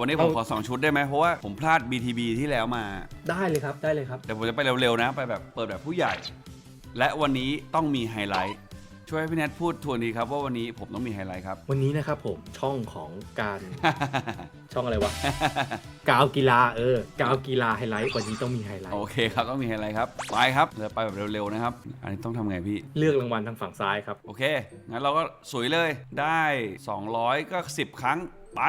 วันนี้ผมขอ 2 ชุดได้ไหมเพราะว่าผมพลาด BTB ที่แล้วมา ได้เลยครับได้เลยครับแต่ผมจะไปเร็วๆนะ ไปแบบเปิดแบบผู้ใหญ่ และวันนี้ต้องมีไฮไลท์ช่วยให้พี่แนทพูดทวนดีครับว่าวันนี้ผมต้องมีไฮไลท์ครับ วันนี้นะครับผมช่องของการ ช่องอะไรวะ กาวกีฬาเออกาวกีฬาไฮไลท์วันนี้ต้องมีไฮไลท์โอเคครับต้องมีไฮไลท์ครับไปครับเราไปแบบเร็วๆนะครับ อันนี้ต้องทำไงพี่เลือกรางวัลทางฝั่งซ้ายครับโอเคงั้นเราก็สวยเลยได้ 200 ก็ 10 ครั้งไป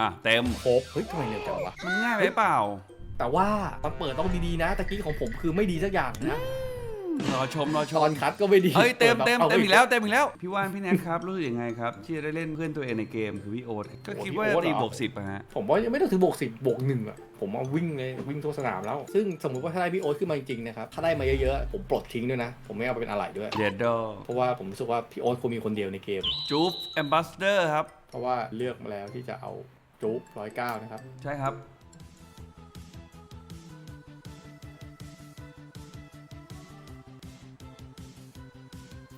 อะเต็มโคบเฮ้ยทำไมเร็วจังวะ มันง่ายไปเปล่าแต่ว่าตอนเปิดต้องดีๆนะตะกี้ของผมคือไม่ดีสักอย่างนะรอชมรอชตอมนคัดก็ไม่ดีเฮ้ยเต็มเต็มอาเต็มไอีกแล้วเต็มอีกแล้วพี่ว่านพี่แนทครับรู้สึกยังไงครับ ที่จะได้เล่นเพื่อนตัวเองในเกมคือพี่โอ๊ตก็คิดว่าจะตีบวกสิบอะฮะ ผมว่ายังไม่ต้องถึงบวกสิบบวกหนึ่งอะผมเอาวิ่งเลยวิ่งทั่วสนามแล้ว ซึ่งสมมุติว่าถ้าได้พี่โอ๊ตขึ้นมาจริงๆนะครับถ้าได้มาเยอะๆผมปลดทิ้งด้วยนะ ผมไม่เอาไปเป็นอะไรด้วย เดดดอเพราะว่าผมรู้สึกว่าพี่โอ๊ตควรมีคนเดียวในเกม จูฟแอมบาสเดอร์ครับ เพราะว่าเลือกมาแล้วที่จะเอา จุ๊บร้อยเก้านะครับ ใช่ครับ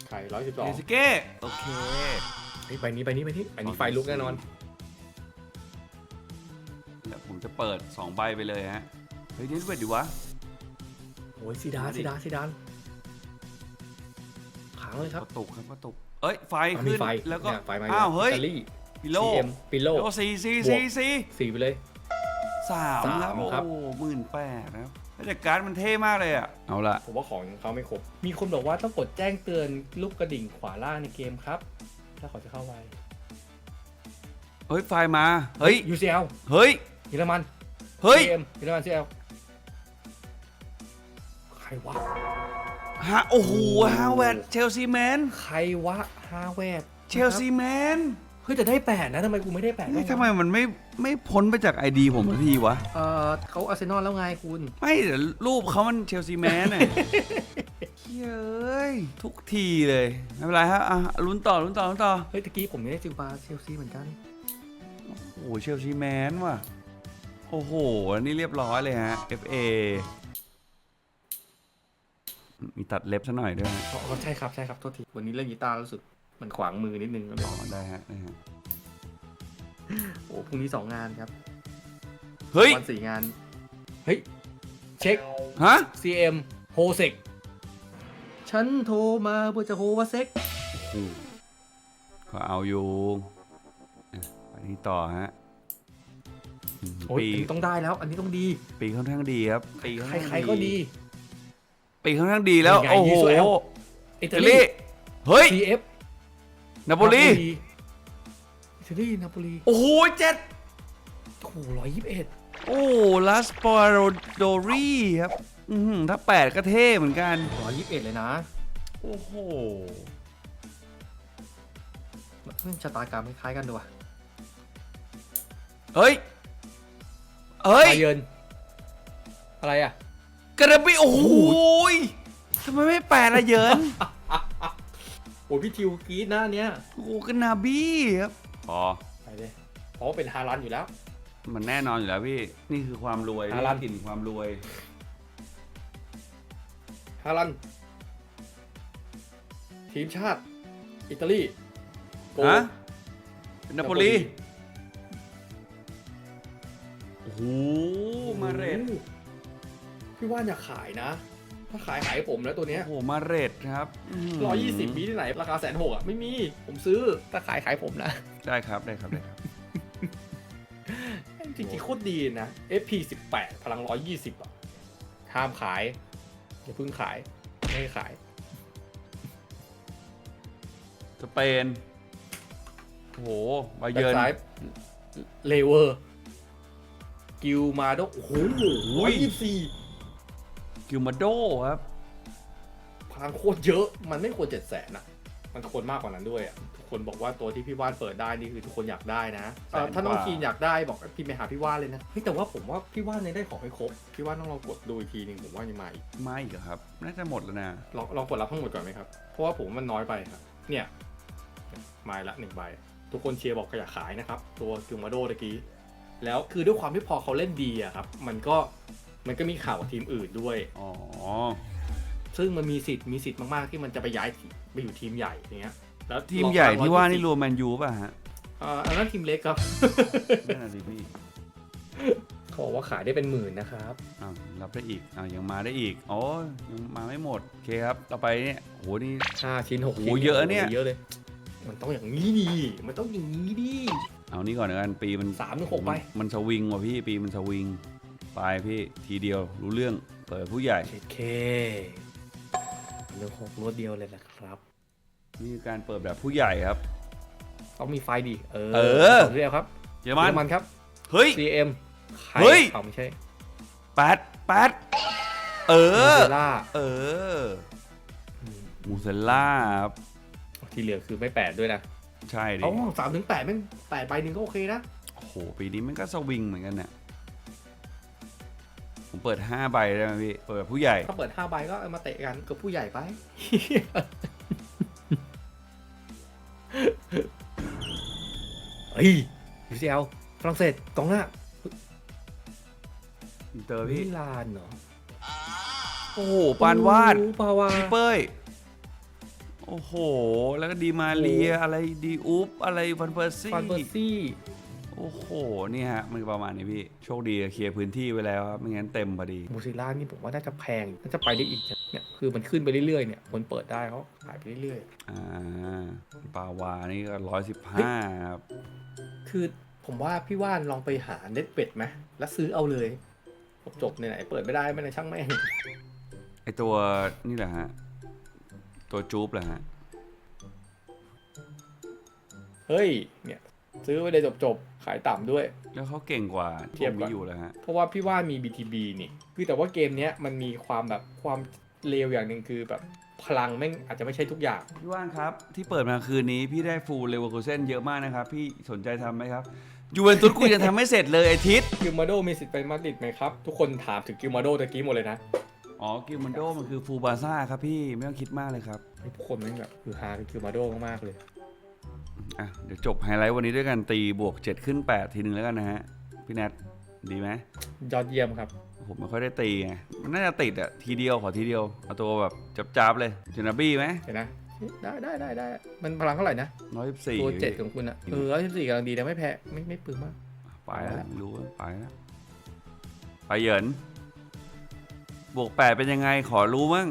ไข่ร้อยสิบสอเองสเก้ โอเคไปนี้ไปนี้ไปนี้ไปนี้ไฟลุกแน่นอน เดี๋ยวผมจะเปิด 2 ใบไปเลยฮะ เฮ้ยนี่เวทดีวะ โอ้ยซีดานมาดิซีดานซีดานขังเลยครับกระตุกครับกระตุก เอ้ย ไฟอะมีขึ้น ไฟแล้วก็ เนี่ยไฟมาอ้าว เฮ้ย อิตาลี พิโล CM ปิโลแล้วก็สี่สี่บวกสี่สี่สี่ไปเลย สามสามครับโอ้ครับหมื่นแปดนะครับแต่การ์ดมันเท่มากเลยอะ เอาละผมว่าของเขาไม่ครบ มีคนบอกว่าต้องกดแจ้งเตือนลูกกระดิ่งขวาล่างในเกมครับ ถ้าเขาจะเข้าไวเฮ้ย ไฟมา เฮ้ย UCL เฮ้ย เยอรมันเฮ้ยเกมเยอรมัน CL ใครวะ ฮะ โอ้โหฮาวเวิร์ดเชลซีแมน ใครวะฮาเวดเชลซีแมน เฮ้ยแต่ได้แปดนะทำไมกูไม่ได้แปดเฮ้ยบ้างวะทำไมมันไม่ไม่พ้นไปจากไอดีผมสักทีวะ เออเขาอาร์เซนอลแล้วไงคุณไม่แต่รูปเขามันเชลซีแมนน่ะเฮ้ยทุกทีเลยไม่เป็นไรฮะอะลุ้นต่อลุ้นต่อลุ้นต่อเฮ้ยตะกี้ผมไม่ได้จิวบาเชลซีเหมือนกันโอ้โหเชลซีแมนว่ะโอ้โหอันนี่เรียบร้อยเลยฮะ FA มีตัดเล็บซะหน่อยด้วยฮะ อ๋อใช่ครับใช่ครับโทษทีวันนี้เล่นกีตาร์รู้สึก มันขวางมือนิดนึงก็เลยอ๋อได้ฮะได้ฮะโอ้พรุ่งนี้สองงานครับเฮ้ยวันสี่งาน เฮ้ย เช็คฮะ CM โฮเซกฉันโทรมาเพื่อจะโฮว่าเซ็กก็เอาอยู่อะไปนี่ต่อฮะอืมโอ้ยปีอันนี้ต้องได้แล้ว อันนี้ต้องดี ปีค่อนข้างดีครับ ปีค่อนใคข้างรๆก็ดี ปีค่อนข้างดีแล้วยังไงโอ้โหดีสุดแล้วอิอิตาตาลีลีเฮ้ย CF นาโปลีอิตาลีนาโปลีโอ้โหเจ็ดโอ้โหร้อยยี่สิบเอ็ดโอ้ลาสปอโรโดรีครับอื้อหือถ้าแปดก็เท่เหมือนกัน ร้อยยี่สิบเอ็ดเลยนะโอ้โหเรื่องชะตากรรมคล้ายๆกันด้วยเฮ้ยเฮ้ยไบเยิร์นอะไรอะ กระบี่โอ้โหยทำไมไม่แปดละเยิน โอ้พี่ทิวกรีดหน้าเนี้ยโอ้โหกันนาบี้ครับอ๋อไปเลยเพราะว่าเป็นฮารันอยู่แล้ว มันแน่นอนอยู่แล้วพี่ นี่คือความรวยฮาลันนี่คือกลิ่นความรวย ฮารัน ทีมชาติ อิตาลีโกฮะ นาโปลีโอ้โหมาเรตโอ้โหพี่ว่านอย่าขายนะ ถ้าขายขายให้ผมแล้วตัวเนี้ยโอ้โหมาเรตครับร้อยยี่สิบมีที่ไหน ราคาแสนหกอะไม่มีผมซื้อถ้าขายขายผมนะ ได้ครับได้ครับได้ครับ จริงๆโคตรดีนะ FP 18 พลัง 120 อะ ห้ามขาย อย่าเพิ่งขาย ไม่ให้ขาย สเปนโอ้โหบาแบ็เยิคร์นซ้ายเลเวอร์ กิลมาโดโอ้โหอุ้ย124 กิลมาโดครับพลังโคตรเยอะ มันไม่ควรเจ็ดแสนอะมันควรมากกว่านั้นด้วยอะทุกคนบอกว่าตัวที่พี่ว่านเปิดได้นี่คือทุกคนอยากได้นะเอ่อแสนกว่าถ้าน้องคีนอยากได้บอกพี่ไปหาพี่ว่านเลยนะเฮ้ยแต่ว่าผมว่าพี่ว่านยังได้ของไม่ครบ พี่ว่านต้องลองกดดูอีกทีหนึ่งผมว่ายังมาอีกมาอีกเหรอครับ น่าจะหมดแล้วนะลองลองกดรับทั้งหมดก่อนไหมครับ เพราะว่าผมว่ามันน้อยไปครับ เนี่ยไม้ละหนึ่งใบ ทุกคนเชียร์บอกขยากขายนะครับ ตัวกิลมาโดตะกี้ แล้วคือด้วยความที่พอเขาเล่นดีอะครับ มันก็ มันก็มีข่าวกับทีมอื่นด้วย อ๋อ ซึ่งมันมีสิทธิ์มีสิทธิ์มากๆที่มันจะไปย้ายทีไปอยู่ทีมใหญ่อย่างเงี้ย แล้วทีมใหญ่ที่ว่านี่รรวมแมนยูป่ะฮะอ่าอันนั้นทีมเล็กครับ นั่นน่ะดิพี่เขาบอกว่าขายได้เป็นหมื่นนะครับ อ้าวรับได้อีกอ้าวยังมาได้อีกอ๋อยังมาไม่หมดโอเคครับ ต่อไปเนี่ยโหนี่ ห้าชิ้นหกโอ้ชิ้นโหเยอะเนี่ยเยอะเลย มันต้องอย่างนี้ดีมันต้องอย่างนี้ดีเอานี่ก่อนแล้วกันปีมันสามถึงหกใบ มันมันสวิงว่ะพี่ปีมันสวิง ไปพี่ทีเดียวรู้เรื่องเปิดผู้ใหญ่โอเคเรื่องหกรวดเดียวเลยนะครับ นี่คือการเปิดแบบผู้ใหญ่ครับ ต้องมีไฟดีเออเออ เรียกครับเยอรมันมันครับ เฮ้ย CM ใครเฮ้ยเอาไม่ใช่แปดแปดเออเซล่าเออมูเซลล่าครับที่เหลือคือไม่แปดด้วยนะใช่ดิ เอาสามถึงแปดแม่งแปดใบหนึ่งก็โอเคนะ โอ้โห ปีนี้มันก็สวิงเหมือนกันเนี่ย ผมเปิดห้าใบได้ไหมพี่ เปิดแบบผู้ใหญ่ ถ้าเปิดห้าใบก็เอามาเตะกันกับผู้ใหญ่ไป เฮ้ย UCL ฝรั่งเศสกองหน้าอินเตอร์พี่มิลานเหรอโอ้โห ปานวาด โอ้ปานวาด พี่เป้ย โอ้โห แล้วก็ดีมาเรีย โอ้อะไรดีอุปอะไรฟันเปอร์ซี่ ฟานเปอร์ซี่ โอ้โหนี่ฮะมันประมาณนี้พี่ โชคดีเคลียร์พื้นที่ไว้แล้วครับไม่งั้นเต็มพอดีมูซิล่านี่ผมว่าน่าจะแพงน่าจะไปได้อีกนะเนี่ยคือมันขึ้นไปเรื่อยๆเนี่ยคนเปิดได้เขาขายไปเรื่อยอ่าปาวานี่ก็ร้อยสิบห้าครับๆ คือผมว่าพี่ว่านลองไปหาเน็ตเป็ดไหมแล้วซื้อเอาเลย จบๆไหนๆเปิดไม่ได้ไม่ในช่างแม่ง ไอตัวนี่แหละฮะ ตัวจูบแหละฮะ เฮ้ย เนี่ย ซื้อไว้เลยจบๆ ขายต่ำด้วย แล้วเขาเก่งกว่าเทียบผมก่มีอนอยู่แล้วฮะ เพราะว่าพี่ว่านมี BTB นี่ คือแต่ว่าเกมเนี้ยมันมีความแบบความเลวอย่างหนึ่งคือแบบพลังแม่งอาจจะไม่ใช่ทุกอย่าง พี่ว่านครับ ที่เปิดมาคืนนี้พี่ได้ฟูลเลเวอร์คูเซนเยอะมากนะครับ พี่สนใจทำไหมครับยูเวนตุสกูยังทำไม่เสร็จเลยไอทิศกิลมาโดมีสิทธิ์ไปมาดริดไหมครับ ทุกคนถามถึงกิลมาโดตะกี้หมดเลยนะ อ๋อกิลมันโดมันคือฟูลบาซ่าครับพี่ไม่ต้องคิดมากเลยครับทุกคนแม่งแบบคือฮากิลมาโดมากๆเลย อะเดี๋ยวจบไฮไลท์วันนี้ด้วยกันตีบวก 7 ขึ้น 8 ทีหนึ่งแล้วกันนะฮะ พี่แนทดีไหมยอดเยี่ยมครับ ผมไม่ค่อยได้ตีไงมันน่าจะติดอะทีเดียวขอทีเดียว เอาตัวแบบจับๆเลยจูนาบี้ไหมเห็นนะได้ได้ได้ได้ มันพลังเท่าไหร่นะร้อยสิบสี่ตัวเจ็ดของคุณอะเออร้อยสิบสี่กำลังดีนะไม่แพ้ไม่ไม่ปึงมาก ไปแล้วไม่รู้ว่าไปแล้วไปเหยินบวกแปดเป็นยังไงขอรู้มั้ง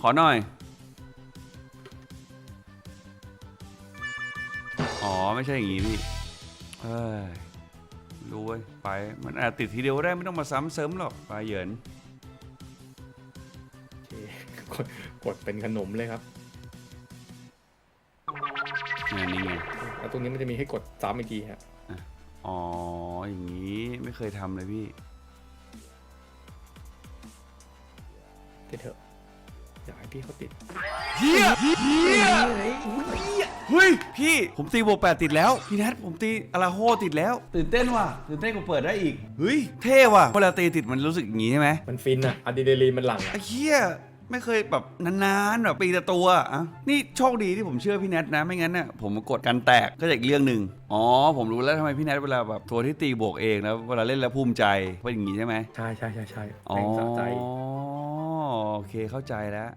ขอหน่อย อ๋อไม่ใช่อย่างงี้พี่เฮ้ยรู้เว้ยไปมันอาจติดทีเดียวก็ได้ไม่ต้องมาซ้ำเสริมหรอกไปเหยินโอเคกดกดเป็นขนมเลยครับงานนี้ไงแล้วตรงนี้มันจะมีให้กดซ้ำอีกทีฮะอ๋ออย่างนี้ไม่เคยทำเลยพี่ เดี๋ยวเถอะ อยากให้พี่เขาติดเฮียเฮ้ยพี่ผมตีบวกแปดติดแล้ว พี่แนทผมตีอาราโฮติดแล้ว ตื่นเต้นว่ะตื่นเต้นกว่าเปิดได้อีกเฮ้ยเท่ว่ะเวลาตีติดมันรู้สึกอย่างงี้ใช่ไหมมันฟินอะอะดรีนาลีนมันหลั่งอะไอ้เฮียไม่เคยแบบนานๆแบบปีละตัวอะนี่โชคดีที่ผมเชื่อพี่แนทนะไม่งั้นน่ะผมกดกันแตกก็จะอีกเรื่องหนึ่งอ๋อผมรู้แล้วทำไมพี่แนทเวลาแบบตัวที่ตีบวกเองแล้วเวลาเล่นแล้วภูมิใจเพราะอย่างงี้ใช่ไหมใช่ใช่ใช่ใช่อ๋อแม่งสะใจ โอเคเข้าใจแล้ว